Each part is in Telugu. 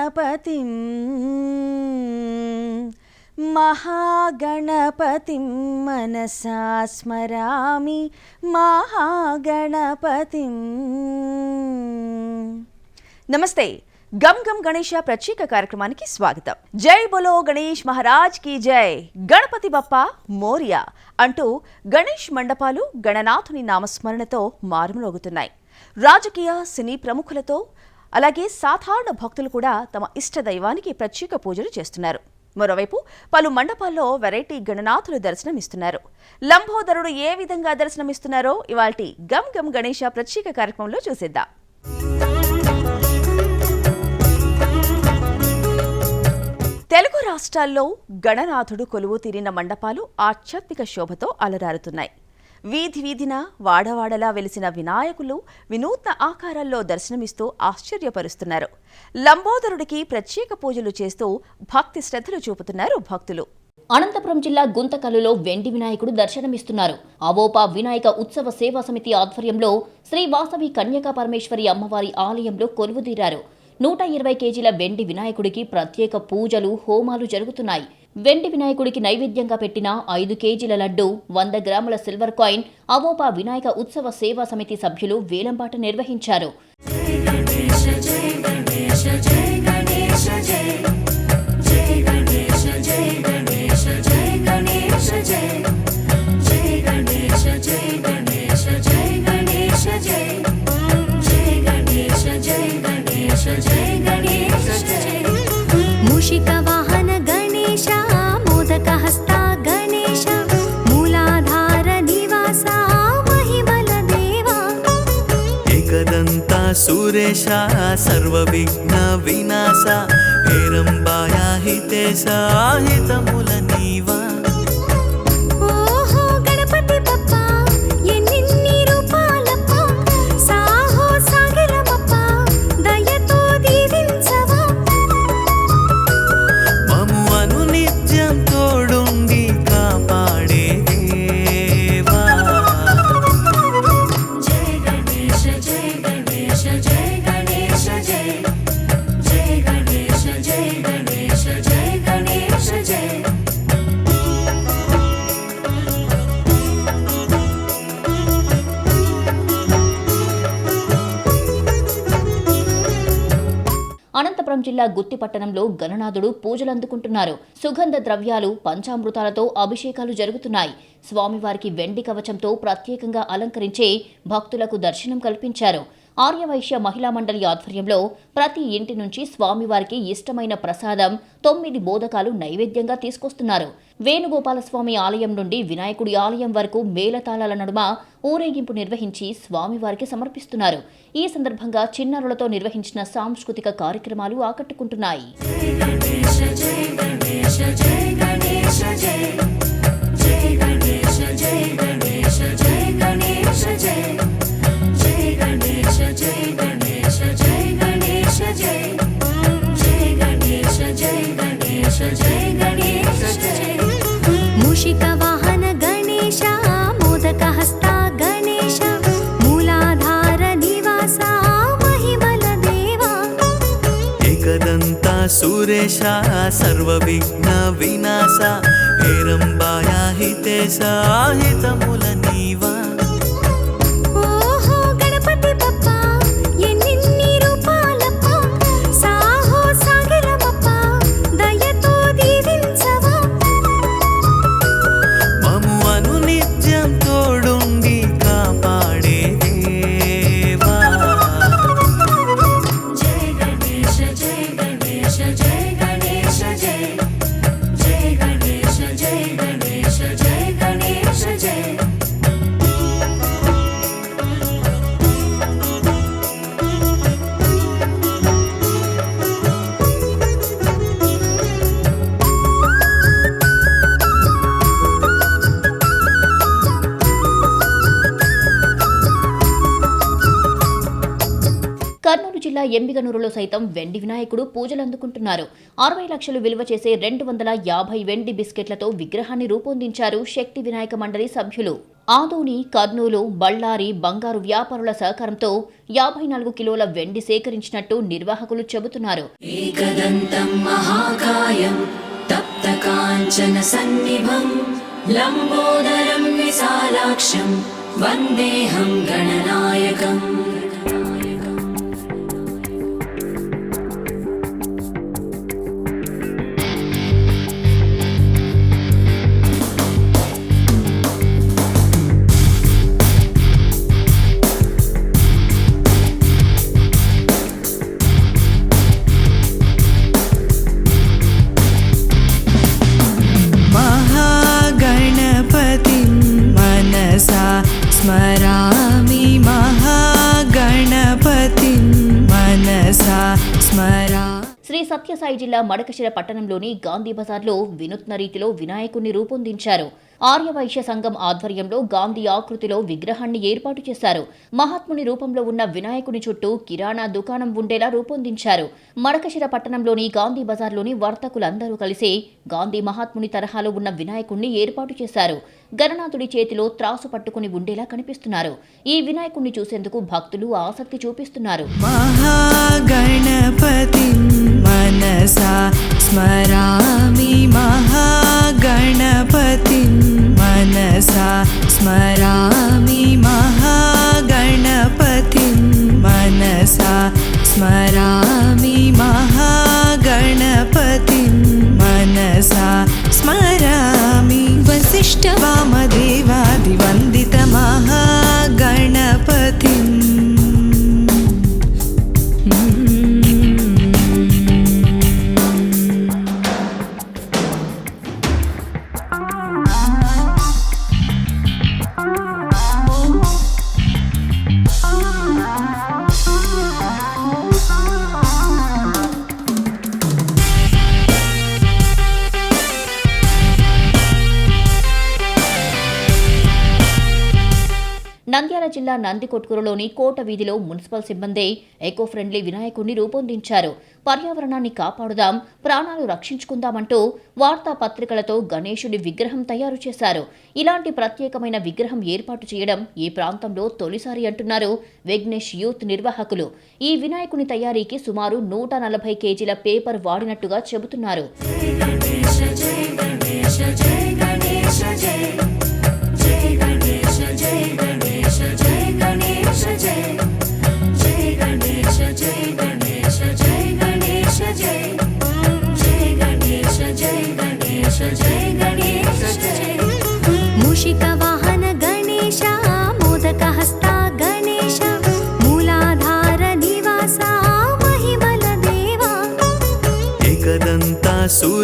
महागणपतिं महागणपतिं मनसा स्मरामि महागणपतिं నమస్తే గమ్ గమ్ గణేష ప్రత్యేక కార్యక్రమానికి స్వాగతం జై బోలో గణేష్ మహారాజ్ కి జై గణపతి బప్ప మోరియా అంటూ గణేష్ మండపాలు గణనాథుని నామస్మరణతో మారుమోగుతున్నాయి రాజకీయ సినీ ప్రముఖులతో అలాగే సాధారణ భక్తులు కూడా తమ ఇష్ట దైవానికి ప్రత్యేక పూజలు చేస్తున్నారు. మరోవైపు పలు మండపాల్లో వెరైటీ గణనాథులు దర్శనమిస్తున్నారు. లంబోదరుడు ఏ విధంగా దర్శనమిస్తున్నారో ఇవాల్టి గమ్ గమ్ గణేష ప్రత్యేక కార్యక్రమంలో చూసేద్దాం. తెలుగు రాష్ట్రాల్లో గణనాథుడు కొలువు తీరిన మండపాలు ఆధ్యాత్మిక శోభతో అలరారుతున్నాయి. వీధి వీధిన వాడవాడలా వెలిసిన వినాయకులు వినూత్న ఆకారాల్లో దర్శనమిస్తూ ఆశ్చర్యపరుస్తున్నారు. లంబోదరుడికి ప్రత్యేక పూజలు చేస్తూ భక్తి శ్రద్ధలు చూపుతున్నారు భక్తులు. అనంతపురం జిల్లా గుంతకల్లులో వెండి వినాయకుడు దర్శనమిస్తున్నారు. అవోపా వినాయక ఉత్సవ సేవా సమితి ఆధ్వర్యంలో శ్రీ వాసవి కన్యకా పరమేశ్వరి అమ్మవారి ఆలయంలో కొలువుదీరారు. నూట ఇరవై కేజీల వెండి వినాయకుడికి ప్రత్యేక పూజలు హోమాలు జరుగుతున్నాయి. వెండి వినాయకుడికి నైవేద్యంగా పెట్టిన ఐదు కేజీల లడ్డు వంద గ్రాముల సిల్వర్ కాయిన్ అవోపా వినాయక ఉత్సవ సేవా సమితి సభ్యులు వేలంపాట నిర్వహించారు. సాహితములని అనంతపురం జిల్లా గుత్తిపట్టణంలో గణనాథుడు పూజలందుకుంటున్నారు సుగంధ ద్రవ్యాలు పంచామృతాలతో అభిషేకాలు జరుగుతున్నాయి. స్వామివారికి వెండి కవచంతో ప్రత్యేకంగా అలంకరించే భక్తులకు దర్శనం కల్పించారు. ఆర్యవైశ్య మహిళా మండలి ఆధ్వర్యంలో ప్రతి ఇంటి నుంచి స్వామివారికి ఇష్టమైన ప్రసాదం తొమ్మిది బోధకాలు నైవేద్యంగా తీసుకొస్తున్నారు. వేణుగోపాలస్వామి ఆలయం నుండి వినాయకుడి ఆలయం వరకు మేళతాళాల నడుమ ఊరేగింపు నిర్వహించి స్వామివారికి సమర్పిస్తున్నారు. ఈ సందర్భంగా చిన్నారులతో నిర్వహించిన సాంస్కృతిక కార్యక్రమాలు ఆకట్టుకుంటున్నాయి. జిల్లా ఎంబిగనూరులో సైతం వెండి వినాయకుడు పూజలు అందుకుంటున్నారు. అరవై లక్షలు విలువ చేసే రెండు వందల యాభై వెండి బిస్కెట్లతో విగ్రహాన్ని రూపొందించారు శక్తి వినాయక మండలి సభ్యులు. ఆదోని కర్నూలు బళ్ళారి బంగారు వ్యాపారుల సహకారంతో యాభై నాలుగు కిలోల వెండి సేకరించినట్టు నిర్వాహకులు చెబుతున్నారు. వందేహం గణనాయకం. శ్రీ సత్యసాయి జిల్లా మడకశిర పట్టణంలోని గాంధీ బజార్లో వినూత్న రీతిలో వినాయకుణ్ణి రూపొందించారు. ఆర్యవైశ్య సంఘం ఆధ్వర్యంలో గాంధీ ఆకృతిలో విగ్రహాన్ని ఏర్పాటు చేశారు. మహాత్ముని రూపంలో ఉన్న వినాయకుని చుట్టూ కిరాణా దుకాణం ఉండేలా రూపొందించారు. మడకశిర పట్టణంలోని గాంధీ బజార్లోని వర్తకులందరూ కలిసి గాంధీ మహాత్ముని తరహాలో ఉన్న వినాయకుణ్ణి ఏర్పాటు చేశారు. గణనాథుడి చేతిలో త్రాసు పట్టుకుని ఉండేలా కనిపిస్తున్నారు. ఈ వినాయకుణ్ణి చూసేందుకు భక్తులు ఆసక్తి చూపిస్తున్నారు. మహాగణపతి मनसा स्मरामि महागणपतिं। मनसा स्मरामि महागणपतिं। मनसा स्मरामि महागणपतिं। मनसा स्मरामि वसिष्ठवामदेवादिवन्दितमहागणपतिम् నంద్యాల జిల్లా నందికొట్కూరులోని కోట వీధిలో మున్సిపల్ సిబ్బంది ఎకో ఫ్రెండ్లీ వినాయకుడిని రూపొందించారు. పర్యావరణాన్ని కాపాడుదాం ప్రాణాలు రక్షించుకుందామంటూ వార్తాపత్రికలతో గణేశుడి విగ్రహం తయారు చేశారు. ఇలాంటి ప్రత్యేకమైన విగ్రహం ఏర్పాటు చేయడం ఈ ప్రాంతంలో తొలిసారి అంటున్నారు విఘ్నేష్ యూత్ నిర్వాహకులు. ఈ వినాయకుని తయారీకి సుమారు నూట నలభై కేజీల పేపర్ వాడినట్టుగా చెబుతున్నారు.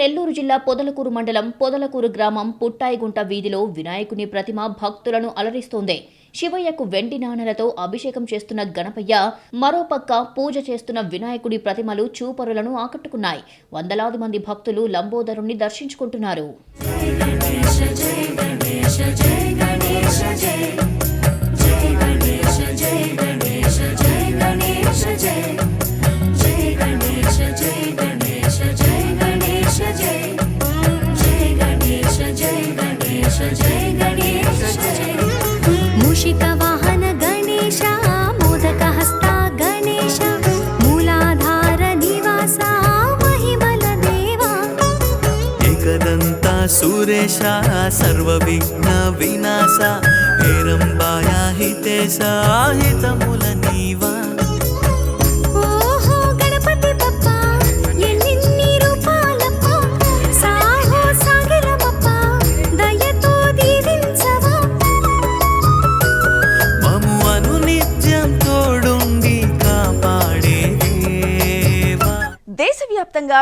నెల్లూరు జిల్లా పొదలకూరు మండలం పొదలకూరు గ్రామం పుట్టాయిగుంట వీధిలో వినాయకుని ప్రతిమ భక్తులను అలరిస్తోంది. శివయ్యకు వెండి నాణెలతో అభిషేకం చేస్తున్న గణపయ్య మరోపక్క పూజ చేస్తున్న వినాయకుడి ప్రతిమలు చూపరులను ఆకట్టుకున్నాయి. వందలాది మంది భక్తులు లంబోదరుణ్ణి దర్శించుకుంటున్నారు.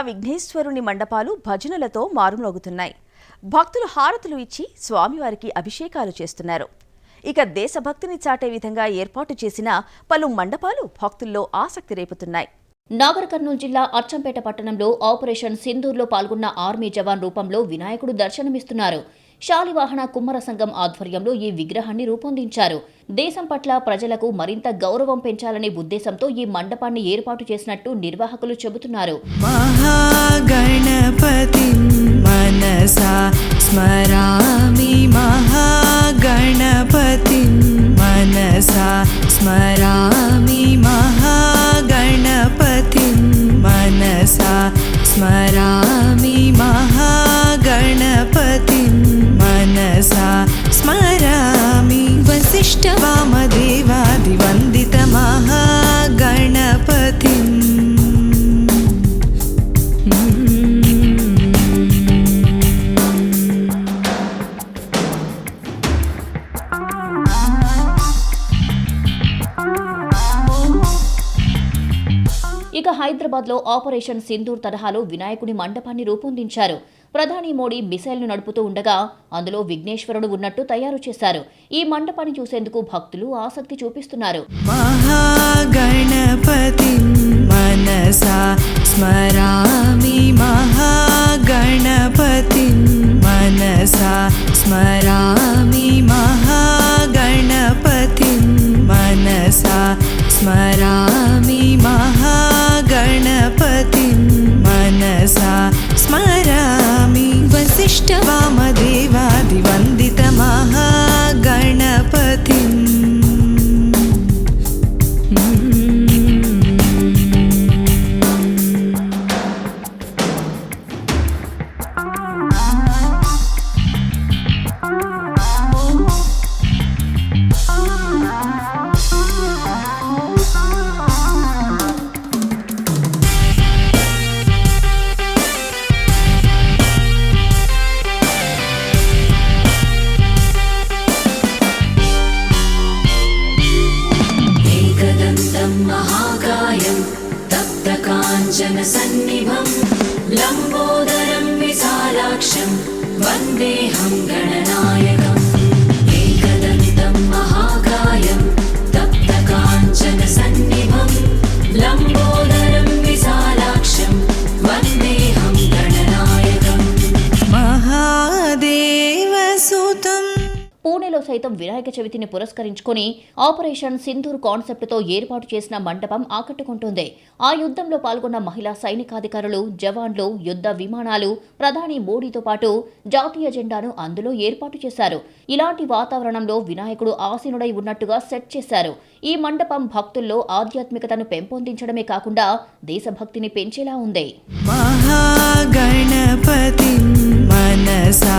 విఘ్నేశ్వరుని మండపాలు భజనలతో మారుమోగుతున్నాయి భక్తులు హారతులు ఇచ్చి స్వామివారికి అభిషేకాలు చేస్తున్నారు. ఇక దేశభక్తిని చాటే విధంగా ఏర్పాటు చేసిన పలు మండపాలు భక్తుల్లో ఆసక్తి రేపుతున్నాయి. నాగర్ కర్నూలు జిల్లా అచ్చంపేట పట్టణంలో ఆపరేషన్ సింధూర్లో పాల్గొన్న ఆర్మీ జవాన్ రూపంలో వినాయకుడు దర్శనమిస్తున్నారు. శాలివాహన కుమ్మర సంఘం ఆధ్వర్యంలో ఈ విగ్రహాన్ని రూపొందించారు. దేశం పట్ల ప్రజలకు మరింత గౌరవం పెంచాలనే ఉద్దేశంతో ఈ మండపాన్ని ఏర్పాటు చేసినట్టు నిర్వాహకులు చెబుతున్నారు. స్మరామి మహాగణపతి మనసా స్మరా ఇక హైదరాబాద్లో ఆపరేషన్ సింధూర్ తరహాలో వినాయకుని మండపాన్ని రూపొందించారు. ప్రధాని మోడీ మిసైల్ను నడుపుతూ ఉండగా అందులో విఘ్నేశ్వరుడు ఉన్నట్టు తయారు చేశారు. ఈ మండపాన్ని చూసేందుకు భక్తులు ఆసక్తి చూపిస్తున్నారు. మహాగణపతి మనసా స్మరామి స్మరామి మహాగణపతి మనసా స్మరామి మహా स्मरामि वसिष्ठवामदेवादिवन्दितमहागणपतिम् वन्देऽहं गणनायकम् సైతం వినాయక చవితిని పురస్కరించుకుని ఆపరేషన్ సింధూర్ కాన్సెప్ట్తో ఏర్పాటు చేసిన మండపం ఆకట్టుకుంటుంది. ఆ యుద్ధంలో పాల్గొన్న మహిళా సైనికాధికారులు జవాన్లు యుద్ధ విమానాలు ప్రధాని మోడీతో పాటు జాతీయ జెండాను అందులో ఏర్పాటు చేశారు. ఇలాంటి వాతావరణంలో వినాయకుడు ఆసీనుడై ఉన్నట్టుగా సెట్ చేశారు. ఈ మండపం భక్తుల్లో ఆధ్యాత్మికతను పెంపొందించడమే కాకుండా దేశభక్తిని పెంచేలా ఉంది. మహాగణపతి మనసా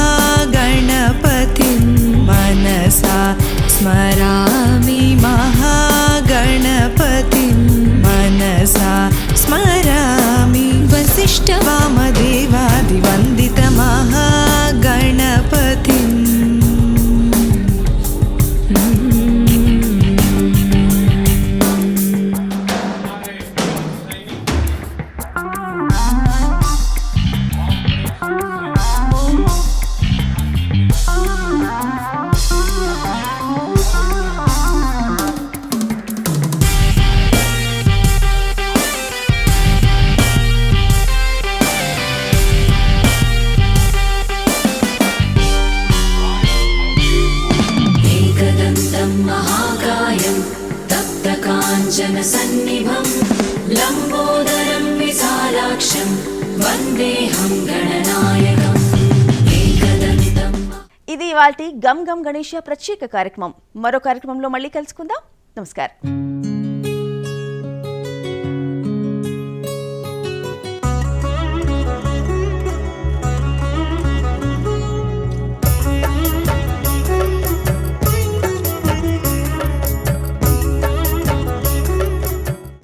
ఇది ఇవాళ గమ్ గమ్ గణేష ప్రత్యేక కార్యక్రమం. మరో కార్యక్రమంలో మళ్ళీ కలుసుకుందాం. నమస్కారం.